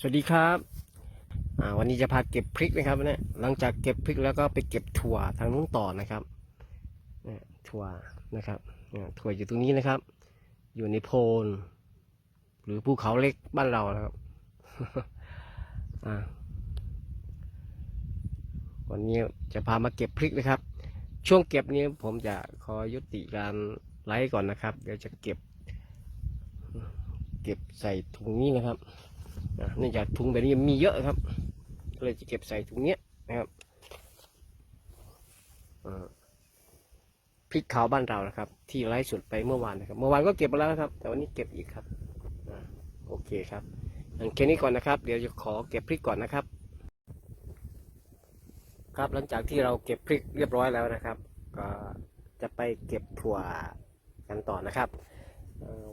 สวัสดีครับ วันนี้จะพาเก็บพริกนะครับเนี่ยหลังจากเก็บพริกแล้วก็ไปเก็บถั่วทางนู้นต่อนะครับถั่วนะครับถั่วอยู่ตรงนี้นะครับ อยู่ในโพน หรือภูเขาเล็กบ้านเรานะครับวันนี้จะพามาเก็บพริกนะครับ ช่วงเก็บนี้ผมจะขอยุติการไลฟ์ก่อนนะครับ เดี๋ยวจะเก็บ เก็บใส่ถุงนี้นะครับ เนื่องจากถุงแบบนี้มีเยอะครับเลยจะเก็บใส่ถุงเนี้ยนะครับพริกขาวบ้านเรานะครับ ที่ไลฟ์สดไปเมื่อวานนะครับ เมื่อวานก็เก็บมาแล้วนะครับ แต่วันนี้เก็บอีกครับอโอเคครับงั้นแค่นี้ก่อนนะครับ เดี๋ยวจะขอเก็บพริกก่อนนะครับ ครับหลังจากที่เราเก็บพริกเรียบร้อยแล้วนะครับ ก็จะไปเก็บถั่วกันต่อนะครับ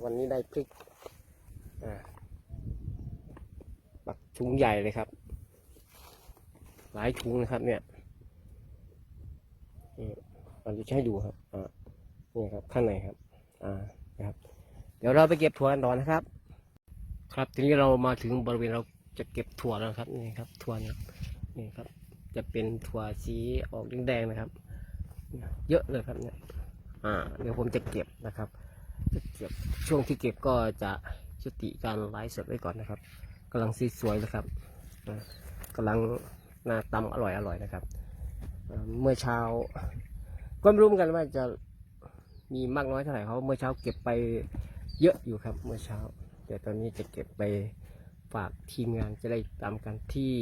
วันนี้ได้พริก อ่าบักถุงใหญ่เลยครับ หลายถุงนะครับ เนี่ยเราจะให้ดูครับอ่านี่ครับข้างในครับ อ่านะครับ เดี๋ยวเราไปเก็บถั่วกันต่อนะครับ ครับทีนี้เรามาถึงบริเวณเราจะเก็บถั่วแล้วครับนี่ครับถั่วเนี่ยนี่ครับ จะเป็นถั่วสีออกแดงๆนะครับ เยอะเลยครับเนี่ยอ่า เดี๋ยวผมจะเก็บนะครับ จะเก็บช่วงที่เก็บก็จะจุติการไลฟ์สดไว้ก่อนนะครับำลังสีสวยเลยครับอ่ากำลังน้าตำอร่อยอร่อยนะครับ เมื่อเช้าก็ไม่รู้เหมือนกันว่าจะมีมากน้อยเท่าไหร่เขาเมื่อเช้าเก็บไปเยอะอยู่ครับ เมื่อเช้าเดี๋ยวตอนนี้จะเก็บไปฝากทีมงานจะได้ตามกันที่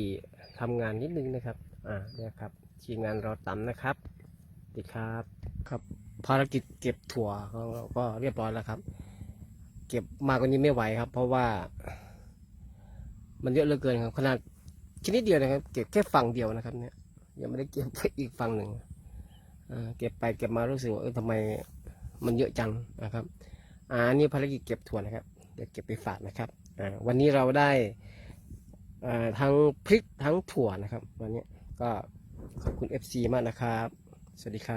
ทำงานนิดนึงนะครับ อ่าเนี่ยครับทีมงานเราตำนะครับสวัสดีครับครับ ภารกิจเก็บถั่วเราก็เรียบร้อยแล้วครับ เก็บมากกว่านี้ไม่ไหวครับ เพราะว่า มันเยอะเหลือเกินครับ ขนาดชนิดเดียวนะครับ เก็บแค่ฝั่งเดียวนะครับเนี่ยยังไม่ได้เก็บอีกฝั่งหนึ่งเก็บไปเก็บมารู้สึกว่าเออทำไมมันเยอะจังนะครับอ่าอันนี่ภารกิจเก็บถั่วนะครับเดี๋ยวเก็บไปฝากนะครับอ่าวันนี้เราได้อ่าทั้งพริกทั้งถั่วนะครับ วันนี้ก็ขอบคุณ FC มากนะครับ สวัสดีครับ